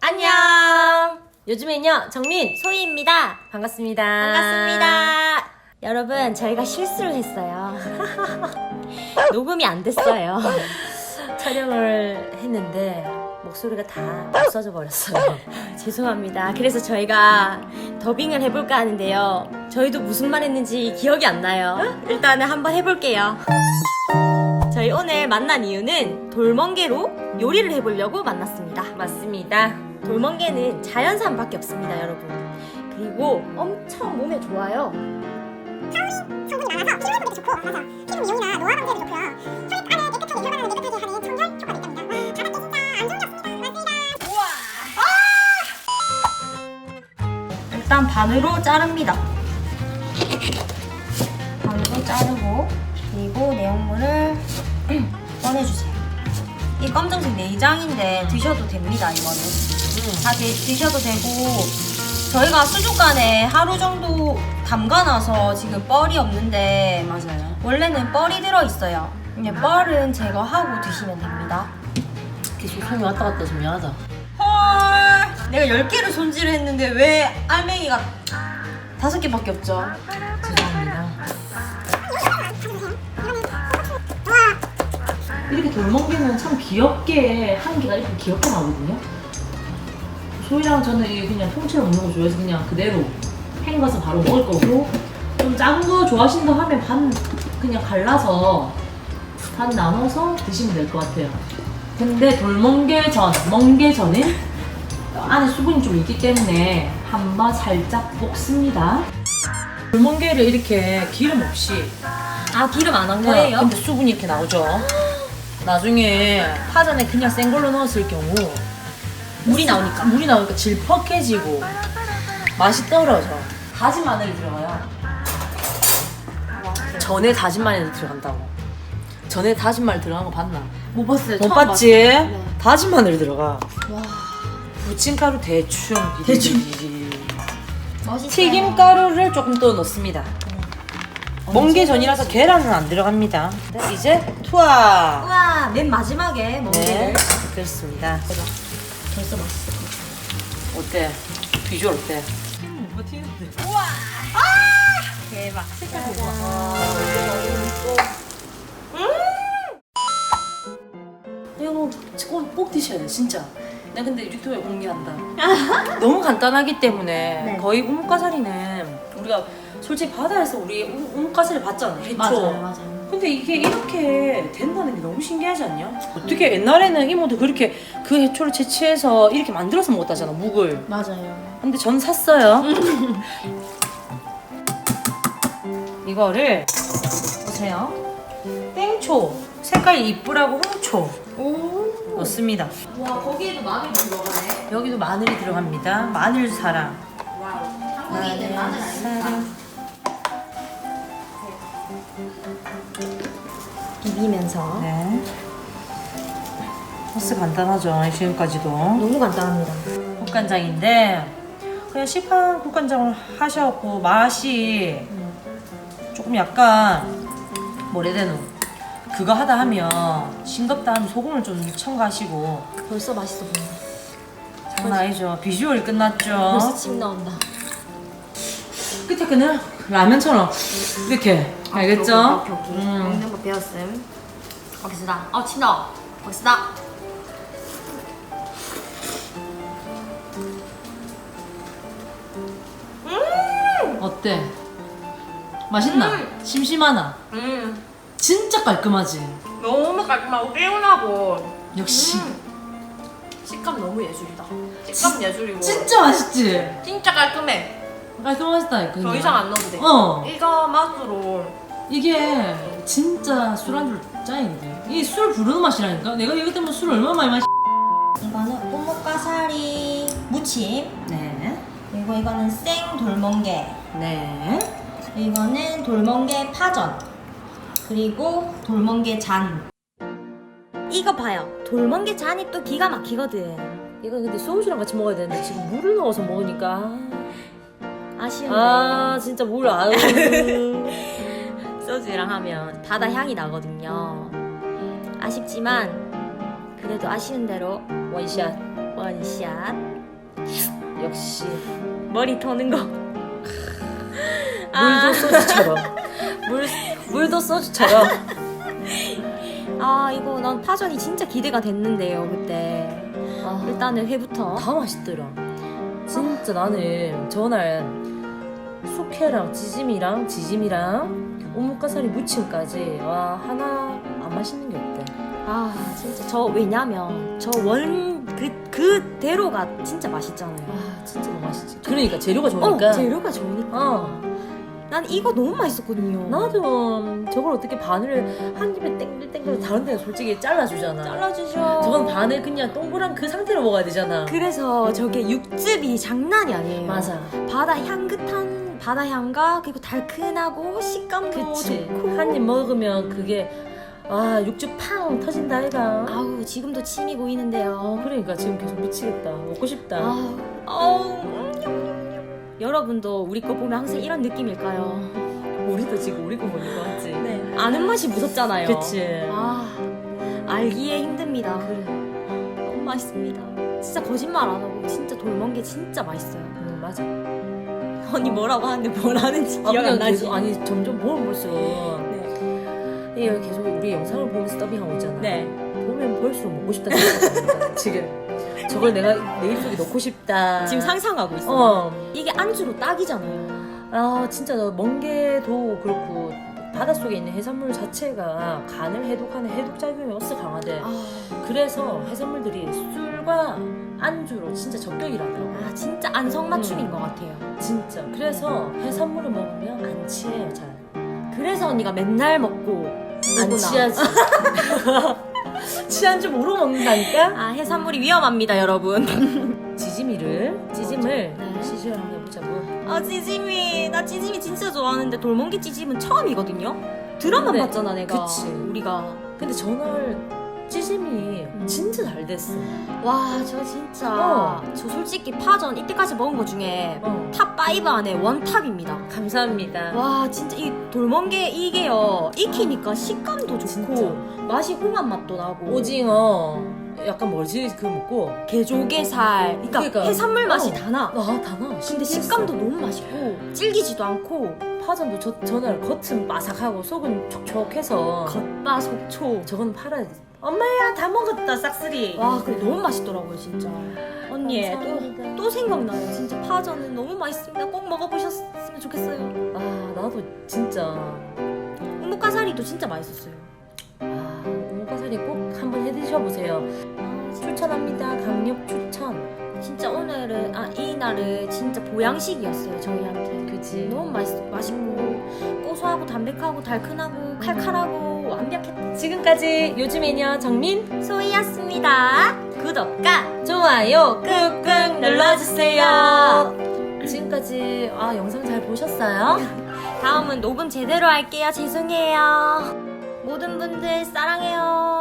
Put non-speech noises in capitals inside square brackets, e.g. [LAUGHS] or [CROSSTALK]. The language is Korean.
안녕. 요즘엔요 정민 소희입니다. 반갑습니다. 반갑습니다. 여러분 저희가 실수를 했어요. [LAUGHS] 녹음이 안 됐어요. [LAUGHS] 촬영을 했는데 목소리가 다 없어져 버렸어요. [LAUGHS] 죄송합니다. 그래서 저희가 더빙을 해볼까 하는데요. 저희도 무슨 말 했는지 기억이 안 나요. 일단은 한번 해볼게요. 저희 오늘 만난 이유는 돌멍게로 요리를 해보려고 만났습니다. 맞습니다. 돌멍게는 자연산밖에 없습니다, 여러분. 그리고 엄청 몸에 좋아요. 성분이 많아서 피부 회복에도 좋고 맞아 피부 미용이나 노화 방지에도 반으로 자릅니다. 반으로 자르고 그리고 내용물을 [CLEARS THROAT] 꺼내주세요. 이 검정색 내장인데 드셔도 됩니다. 이거는 다 드, 드셔도 되고 저희가 수족관에 하루 정도 담가놔서 지금 뻘이 없는데 맞아요. 원래는 뻘이 들어 있어요. 이제 뻘은 제거하고 드시면 됩니다. 계속 손이 왔다 갔다 좀 미안하다. 헐 내가 10개를 손질을 했는데 왜 알맹이가 다섯 개밖에 없죠? 죄송합니다. 이렇게 돌멍게는 참 귀엽게 한 개가 이렇게 귀엽게 나오거든요. 소희랑 저는 이게 그냥 통째로 먹는 거 좋아해서 그냥 그대로 헹궈서 바로 먹을 거고 좀 작은 거 좋아하신다 하면 반 그냥 갈라서 반 나눠서 드시면 될 것 같아요. 근데 돌멍게전, 멍게전은 안에 수분이 좀 있기 때문에 한 번 살짝 볶습니다. 돌멍게를 이렇게 기름 없이 아 기름 안한 네, 거예요? 근데 수분이 이렇게 나오죠. 나중에 파전에 그냥 생 걸로 넣었을 경우 물이 나오니까 물이 나오니까 질퍽해지고 맛이 떨어져. 다진 마늘이 들어가요. 전에 다진 마늘이 들어간다고. 전에 다진 마늘 들어간 거 봤나? 못 봤어요. 못 처음 봤지? 봤어요. 다진 마늘 들어가. 와 부침가루 대충. 대충. 멋있어요. 튀김가루를 조금 더 넣습니다. 멍게 전이라서 계란은 안 들어갑니다. 이제 투하. 우와 맨 마지막에 네, 멍게를 그렇습니다. 벌써 맛있을 것 같아. 어때? 비주얼 어때? 뭐가 튀는데? 대박. 색깔 이거 꼭, 꼭 드셔야 돼, 진짜. 내가 근데 유튜브에 공개한다. [LAUGHS] 너무 간단하기 때문에 네. 거의 우뭇가사리는 우리가 솔직히 바다에서 우리 우- 우뭇가사리 봤잖아, 해초. 맞아요. 근데 이게 이렇게 된다는 게 너무 신기하지 않냐? 어떻게 옛날에는 이모도 그렇게 그 해초를 채취해서 이렇게 만들어서 먹었다잖아, 묵을. 맞아요. 근데 전 샀어요. [LAUGHS] 이거를 보세요. 땡초 색깔이 이쁘라고 홍초 오. 넣습니다. 와 거기에도 마늘 들어가네. 여기도 마늘이 들어갑니다. 마늘 사랑. 와우. 한국인들 마늘 아닙니까? 비비면서 네. 소스 간단하죠. 지금까지도 너무 간단합니다. 국간장인데 그냥 시판 국간장을 하셔갖고 맛이 조금 약간 뭐래 되노 그거 하다 하면 싱겁다 하면 소금을 좀 첨가하시고 벌써 맛있어 보인다. 장난 아니죠 비주얼이 끝났죠 벌써 침 나온다. 끝에 그는 라면처럼 이렇게 알겠죠? 아, 오케이, 오케이, 오케이. 음. 먹는 거 배웠음. 먹겠습니다. 어, 침 나와. 먹겠습니다. 어때? 맛있나? 심심하나? 음. 진짜 깔끔하지? 너무 깔끔하고 개운하고 역시 식감 너무 예술이다. 식감 예술이고 진짜 맛있지? 진짜 깔끔해. 깔끔하시다니까 더 그냥. 이상 안 넣어도 돼. 어 이거 맛으로 이게 진짜 술안주 짱인데 이 술 부르는 맛이라니까 내가 이것 때문에 술 얼마나 많이 마시 이거는 오목가사리 무침 네 그리고 이거는 생 돌멍게 네. 이거는 돌멍게 파전 그리고 돌멍게 잔 이거 봐요 돌멍게 잔이 또 기가 막히거든 이거 근데 소주랑 같이 먹어야 되는데 지금 물을 넣어서 먹으니까 아쉬운데 아 진짜 물 안. 소주 [LAUGHS] 소주랑 하면 바다 향이 나거든요. 아쉽지만 그래도 아쉬운 대로 원샷. 원샷 역시 머리 터는 거. 물도 아, 소주처럼. [LAUGHS] 물, 물도 소주처럼. [LAUGHS] 아 이거 난 파전이 진짜 기대가 됐는데요 그때. 아, 일단은 회부터. 다 맛있더라. 진짜 나는 전날 숙회랑 지짐이랑 지짐이랑 오목가사리 무침까지 와 하나 안 맛있는 게 없대. 아 진짜 저 왜냐면 저 원 그 그대로가 진짜 맛있잖아요. 아 진짜 너무 맛있지. 그러니까 재료가 좋으니까. 어, 재료가 좋으니까. 어. 난 이거 너무 맛있었거든요. 나도 저걸 어떻게 반을 한 입에 땡글땡글 다른 데는 솔직히 잘라주잖아. 잘라주셔. 저건 반을 그냥 동그란 그 상태로 먹어야 되잖아. 그래서 저게 육즙이 장난이 아니에요. 맞아. 바다 향긋한 바다 향과 그리고 달큰하고 식감도 그치. 좋고. 한 입 먹으면 그게 아 육즙 팡 터진다 아이가. 아우 지금도 침이 고이는데요. 어 그러니까 지금 계속 미치겠다. 먹고 싶다. 아우 아우. 음. 여러분도 우리 거 보면 항상 이런 느낌일까요? 우리도 지금 우리 거 보는 거 같지? 네. 아는 맛이 무섭잖아요. 그치. 아 알기에 힘듭니다. 그래. 너무 맛있습니다. 진짜 거짓말 안 하고 진짜 돌멍게 진짜 맛있어요. 응 맞아. 언니 뭐라고 하는데 뭘 하는지 아, 기억 안 나지? 계속 아니 점점 보면 볼수록 네. 이 여기 계속 우리 영상을 보면서 더빙하고 있잖아. 네. 보면 볼수록 먹고 싶다 생각합니다. 지금 [LAUGHS] 저걸 내가 내 입속에 넣고 싶다. 지금 상상하고 있어. 어. 이게 안주로 딱이잖아요. 아 진짜 나 멍게도 그렇고 바닷속에 있는 해산물 자체가 간을 해독하는 해독작용이 어스 강하대. 아, 그래서 해산물들이 술과 안주로 진짜 적격이라더라고. 아 진짜 안성 맞춤인 음. 것 같아요. 진짜. 그래서 해산물을 먹으면 안 취해요 잘. 그래서 언니가 맨날 먹고 안. 취하지. [LAUGHS] 취한 줄 모르고 먹는다니까? 아 해산물이 위험합니다, 여러분. [LAUGHS] 지짐이를 네. 시식을 한번 해보자고. 아 찌짐이 나 찌짐이 진짜 좋아하는데 돌멍게 찌짐은 처음이거든요. 드라마 네. 봤잖아 내가. 그치. 우리가 근데 전날 찌짐이 음. 진짜 잘 됐어. 와 저 진짜 어. 저 솔직히 파전 이때까지 먹은 거 중에 어. 탑 5 안에 원탑입니다. 감사합니다. 와 진짜 이 돌멍게 이게요 익히니까 식감도 좋고 진짜. 맛이 홍합 맛도 나고 오징어 약간 뭐지 그 먹고 게조개살 그러니까, 그러니까. 해산물 맛이 어. 다 나. 아다 나. 근데 식감도 너무 맛있고 질기지도 않고 파전도 저, 전날 겉은 바삭하고 속은 촉촉해서 겉바 속초 저거는 팔아야 돼. 엄마야 다 먹었다 싹쓸이. 와 그래 너무 맛있더라고요 진짜 언니 감사합니다. 또, 또 생각나요 진짜 파전은 너무 맛있습니다 꼭 먹어보셨으면 좋겠어요 아 나도 진짜 우뭇가사리도 진짜 맛있었어요 아 오목가사리 꼭 한번 해드셔보세요. 추천합니다. 강력 추천. 진짜 오늘은 아 이 날은 진짜 보양식이었어요 저희한테 그지. 너무 맛있, 맛있고. 고소하고 담백하고 달큰하고 칼칼하고 완벽했다. 지금까지 요즘 매니어 정민 소희였습니다. 구독과 좋아요 꾹꾹 눌러주세요. 지금까지 아 영상 잘 보셨어요? 다음은 녹음 제대로 할게요. 죄송해요. 모든 분들 사랑해요